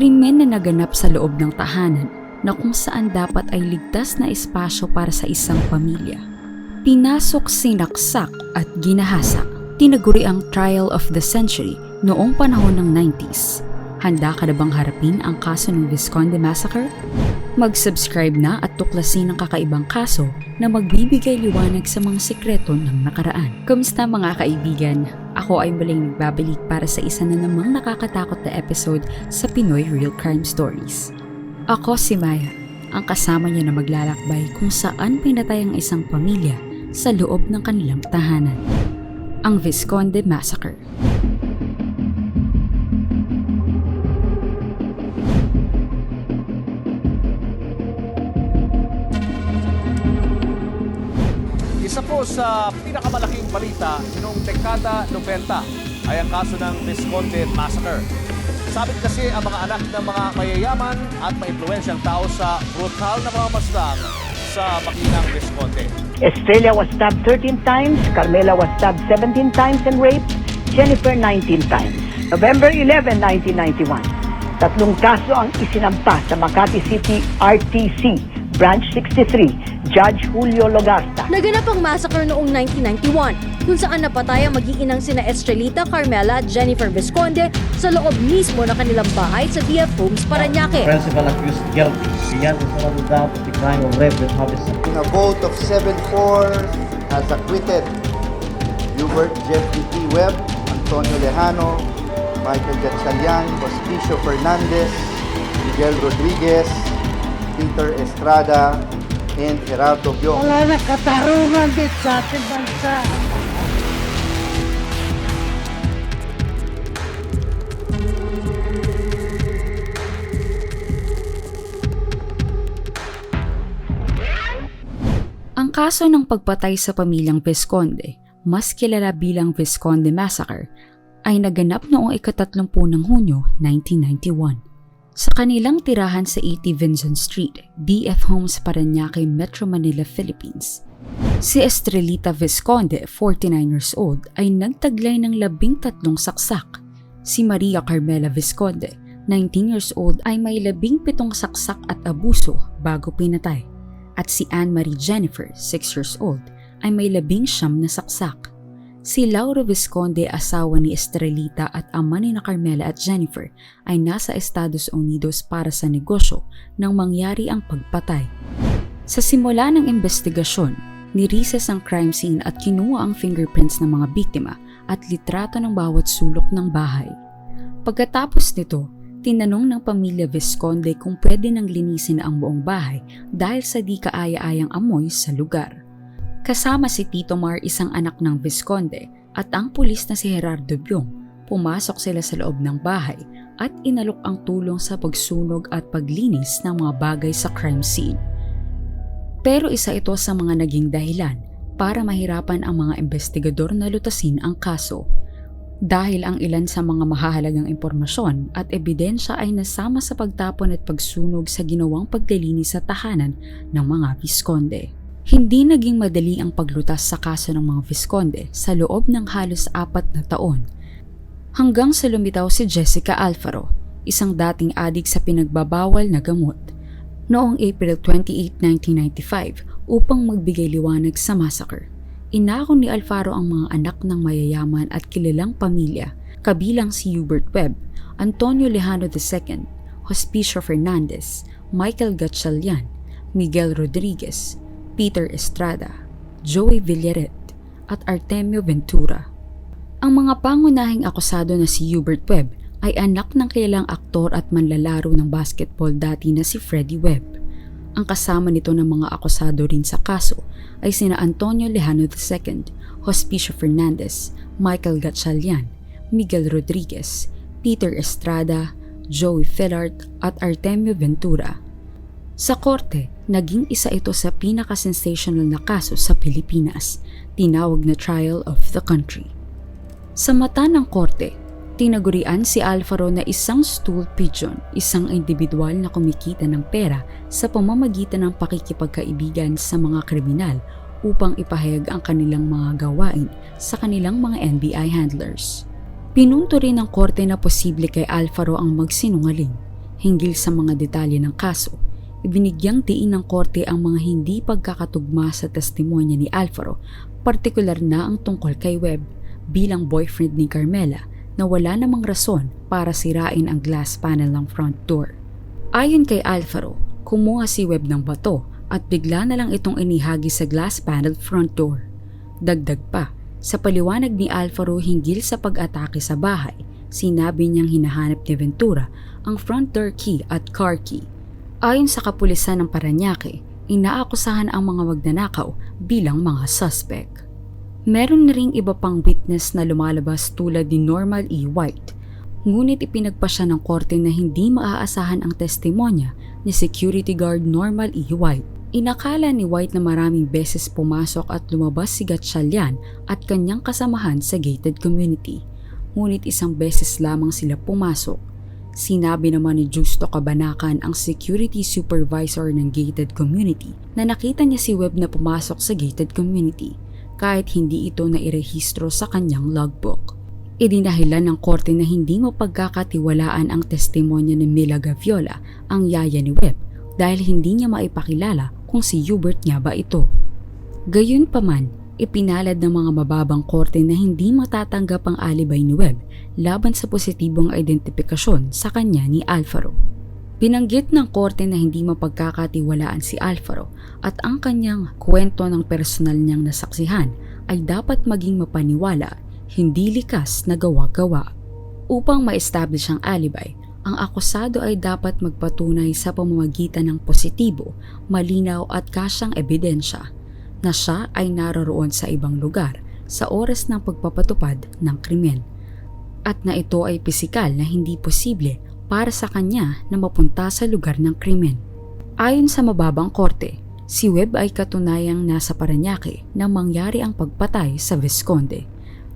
Krimen na naganap sa loob ng tahanan na kung saan dapat ay ligtas na espasyo para sa isang pamilya. Pinasok, sinaksak at ginahasa. Tinaguri ang trial of the century noong panahon ng 90s. Handa ka na bang harapin ang kaso ng Visconde Massacre? Mag-subscribe na at tuklasin ang kakaibang kaso na magbibigay liwanag sa mga sikreto ng nakaraan. Kumusta mga kaibigan? Ako ay muling nagbabalik para sa isa na namang nakakatakot na episode sa Pinoy Real Crime Stories. Ako si Maya, ang kasama niya na maglalakbay kung saan pinatay ang isang pamilya sa loob ng kanilang tahanan. Ang Visconde Massacre. Po sa pinakamalaking balita noong dekada 90 ay ang kaso ng Visconde Massacre. Sabit kasi ang mga anak ng mga mayayaman at maimpluwensyang tao sa brutal na pamamaslang sa makinang Visconde. Estrella was stabbed 13 times, Carmela was stabbed 17 times and raped, Jennifer 19 times. November 11, 1991, tatlong kaso ang isinampa sa Makati City RTC, Branch 63, Judge Julio Logarta. Naganap ang massacre noong 1991 kung saan napatay ang mag-iinang sina Estrelita, Carmela at Jennifer Visconde sa loob mismo ng kanilang bahay sa DF Homes, Paranaque. principal accused guilty beyond reasonable doubt of the crime of rape and homicide. In a vote of 7-4 has acquitted Hubert Jeffrey T. Webb, Antonio Lejano, Michael Gatchalian, Hospicio Fernandez, Miguel Rodriguez, Peter Estrada, and Gerardo Biong. Wala na katarungan dito sa ating bansa. Ang kaso ng pagpatay sa pamilyang Visconde, mas kilala bilang Visconde Massacre, ay naganap noong ikatatlumpung ng Hunyo 1991 sa kanilang tirahan sa 80 Vincent Street, BF Homes, Paranaque, Metro Manila, Philippines. Si Estrelita Visconde, 49 years old, ay nagtaglay ng labing tatlong saksak. Si Maria Carmela Visconde, 19 years old, ay may labing pitong saksak at abuso bago pinatay at si Anne-Marie Jennifer, 6 years old, ay may labing siyam na saksak. Si Lauro Visconde, asawa ni Estrelita at ama ni na Carmela at Jennifer, ay nasa Estados Unidos para sa negosyo nang mangyari ang pagpatay. Sa simula ng investigasyon, nirises ang crime scene at kinuha ang fingerprints ng mga biktima at litrato ng bawat sulok ng bahay. Pagkatapos nito, tinanong ng pamilya Visconde kung pwede nang linisin ang buong bahay dahil sa di kaaya-ayang amoy sa lugar. Kasama si Tito Mar isang anak ng Visconde at ang pulis na si Gerardo Biong, pumasok sila sa loob ng bahay at inalok ang tulong sa pagsunog at paglinis ng mga bagay sa crime scene. Pero isa ito sa mga naging dahilan para mahirapan ang mga investigador na lutasin ang kaso dahil ang ilan sa mga mahahalagang impormasyon at ebidensya ay nasama sa pagtapon at pagsunog sa ginawang paglilinis sa tahanan ng mga Visconde. Hindi naging madali ang paglutas sa kaso ng mga Visconde sa loob ng halos apat na taon hanggang sa lumitaw si Jessica Alfaro, isang dating adik sa pinagbabawal na gamot, noong April 28, 1995 upang magbigay liwanag sa massacre. Inako ni Alfaro ang mga anak ng mayayaman at kilalang pamilya, kabilang si Hubert Webb, Antonio Lejano II, Hospicio Fernandez, Michael Gatchalian, Miguel Rodriguez, Peter Estrada, Joey Villaret, at Artemio Ventura. Ang mga pangunahing akusado na si Hubert Webb ay anak ng kilalang aktor at manlalaro ng basketball dati na si Freddie Webb. Ang kasama nito ng mga akusado rin sa kaso ay sina Antonio Lejano II, Hospicio Fernandez, Michael Gatchalian, Miguel Rodriguez, Peter Estrada, Joey Fillard at Artemio Ventura. Sa korte, naging isa ito sa pinaka-sensational na kaso sa Pilipinas, tinawag na trial of the country. Sa mata ng korte, tinagurian si Alfaro na isang stool pigeon, isang individual na kumikita ng pera sa pamamagitan ng pakikipagkaibigan sa mga kriminal upang ipahayag ang kanilang mga gawain sa kanilang mga NBI handlers. Pinunto rin ng korte na posible kay Alfaro ang magsinungaling. Hinggil sa mga detalye ng kaso, ibinigyang diin ng korte ang mga hindi pagkakatugma sa testimonya ni Alvaro, partikular na ang tungkol kay Webb bilang boyfriend ni Carmela na wala namang rason para sirain ang glass panel ng front door. Ayon kay Alvaro, kumuha si Webb ng bato at bigla na lang itong inihagi sa glass panel front door. Dagdag pa, sa paliwanag ni Alvaro hinggil sa pag-atake sa bahay, sinabi niyang hinahanap ni Ventura ang front door key at car key. Ayon sa kapulisan ng Paranaque, inaakusahan ang mga magnanakaw bilang mga suspect. Meron na ring iba pang witness na lumalabas tulad ni Normal E. White, ngunit ipinagpa siya ng korte na hindi maaasahan ang testimonya ni security guard Normal E. White. Inakala ni White na maraming beses pumasok at lumabas si Gatchalian at kanyang kasamahan sa gated community. Ngunit isang beses lamang sila pumasok. Sinabi naman ni Justo Kabanakan ang security supervisor ng gated community na nakita niya si Webb na pumasok sa gated community kahit hindi ito nairehistro sa kanyang logbook. Idinahilan ng korte na hindi mapagkakatiwalaan ang testimonya ni Mila Gaviola, ang yaya ni Webb, dahil hindi niya maipakilala kung si Hubert nga ba ito. Gayunpaman, ipinalad ng mga mababang korte na hindi matatanggap ang alibay ni Webb laban sa positibong identifikasyon sa kanya ni Alfaro. Binanggit ng korte na hindi mapagkakatiwalaan si Alfaro at ang kanyang kwento ng personal niyang nasaksihan ay dapat maging mapaniwala, hindi likas na gawa-gawa. Upang ma-establish ang alibay, ang akusado ay dapat magpatunay sa pamamagitan ng positibo, malinaw at kasyang ebidensya na siya ay naroroon sa ibang lugar sa oras ng pagpapatupad ng krimen at na ito ay pisikal na hindi posible para sa kanya na mapunta sa lugar ng krimen. Ayon sa mababang korte, si Webb ay katunayang nasa Paranaque nang mangyari ang pagpatay sa Visconde.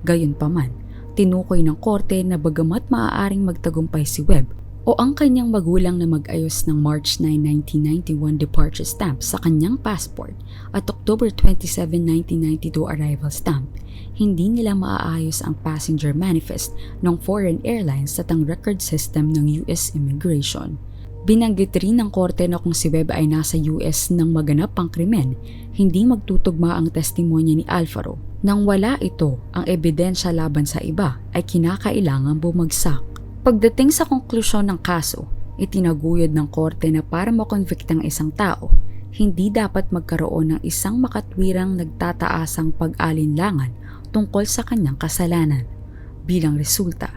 Gayunpaman, tinukoy ng korte na bagamat maaaring magtagumpay si Webb o ang kanyang magulang na mag-ayos ng March 9, 1991 departure stamp sa kanyang passport at October 27, 1992 arrival stamp, hindi nila maaayos ang passenger manifest ng foreign airlines at ang record system ng US Immigration. Binanggit rin ng korte na kung si Webb ay nasa US nang maganap ang krimen, hindi magtutugma ang testimonya ni Alfaro. Nang wala ito, ang ebidensya laban sa iba ay kinakailangang bumagsak. Pagdating sa konklusyon ng kaso, itinaguyod ng korte na para makonvict ang isang tao, hindi dapat magkaroon ng isang makatwirang nagtataasang pag-alinlangan tungkol sa kanyang kasalanan. Bilang resulta,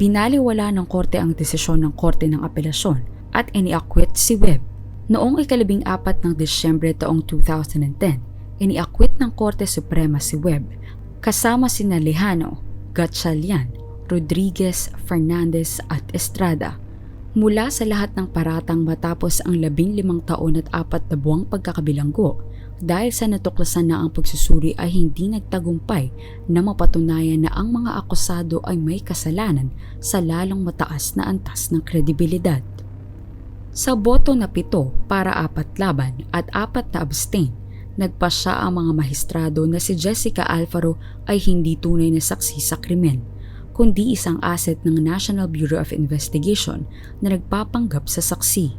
binaliwala ng korte ang desisyon ng korte ng apelasyon at iniakwit si Webb. Noong ikalabing apat ng Disyembre taong 2010, iniakwit ng Korte Suprema si Webb kasama sina Lejano, Gatchalian, Rodriguez, Fernandez at Estrada. Mula sa lahat ng paratang matapos ang labing limang taon at apat na buwang pagkakabilanggo, dahil sa natuklasan na ang pagsusuri ay hindi nagtagumpay na mapatunayan na ang mga akusado ay may kasalanan sa lalong mataas na antas ng kredibilidad. Sa boto na pito para apat laban at apat na abstain, nagpasya ang mga mahistrado na si Jessica Alfaro ay hindi tunay na saksi sa krimen, kundi isang asset ng National Bureau of Investigation na nagpapanggap sa saksi.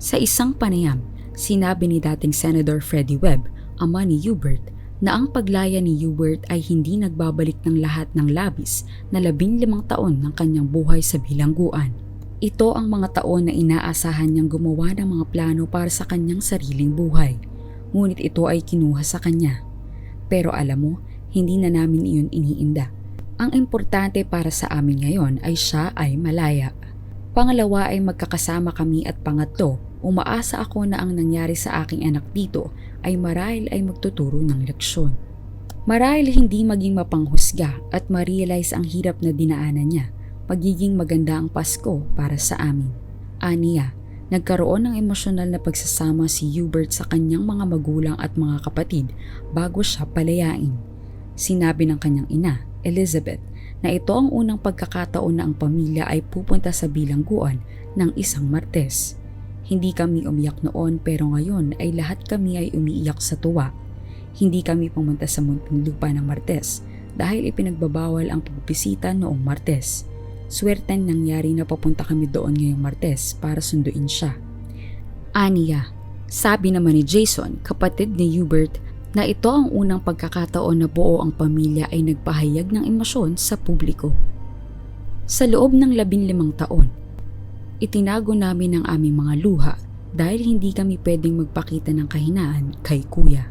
Sa isang panayam, sinabi ni dating Senator Freddie Webb, ama ni Hubert, na ang paglaya ni Hubert ay hindi nagbabalik ng lahat ng labis na labing limang taon ng kanyang buhay sa bilangguan. Ito ang mga taon na inaasahan niyang gumawa ng mga plano para sa kanyang sariling buhay. Ngunit ito ay kinuha sa kanya. Pero alam mo, hindi na namin iyon iniinda. Ang importante para sa amin ngayon ay siya ay malaya. Pangalawa ay magkakasama kami at pangatlo, umaasa ako na ang nangyari sa aking anak dito ay marahil ay magtuturo ng leksyon. Marahil hindi maging mapanghusga at ma-realize ang hirap na dinaanan niya, magiging maganda ang Pasko para sa amin. Aniya, nagkaroon ng emosyonal na pagsasama si Hubert sa kanyang mga magulang at mga kapatid bago siya palayain. Sinabi ng kanyang ina, Elizabeth, na ito ang unang pagkakataon na ang pamilya ay pupunta sa bilangguan ng isang Martes. Hindi kami umiyak noon pero ngayon ay lahat kami ay umiiyak sa tuwa. Hindi kami pumunta sa munting lupa ng Martes dahil ipinagbabawal ang pagbisita noong Martes. Swerte nangyari na papunta kami doon ngayong Martes para sunduin siya. Aniya, sabi naman ni Jason, kapatid ni Hubert, na ito ang unang pagkakataon na buo ang pamilya ay nagpahayag ng emosyon sa publiko. Sa loob ng labinlimang taon, itinago namin ang aming mga luha dahil hindi kami pwedeng magpakita ng kahinaan kay kuya.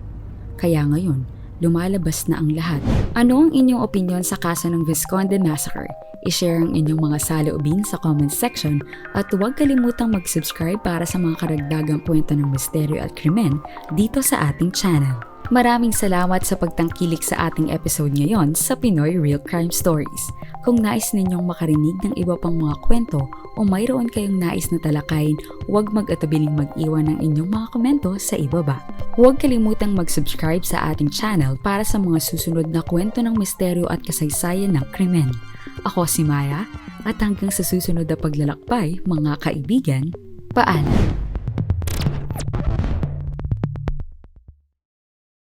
Kaya ngayon, lumalabas na ang lahat. Ano ang inyong opinion sa kaso ng Visconde Massacre? I-share ang inyong mga saloobin sa comment section at huwag kalimutang mag-subscribe para sa mga karagdagang kwento ng misteryo at krimen dito sa ating channel. Maraming salamat sa pagtangkilik sa ating episode ngayon sa Pinoy Real Crime Stories. Kung nais ninyong makarinig ng iba pang mga kwento o mayroon kayong nais na talakayin, huwag mag-atabiling mag-iwan ng inyong mga komento sa ibaba. Huwag kalimutang mag-subscribe sa ating channel para sa mga susunod na kwento ng misteryo at kasaysayan ng krimen. Ako si Maya at hanggang sa susunod na paglalakbay, mga kaibigan, paalam!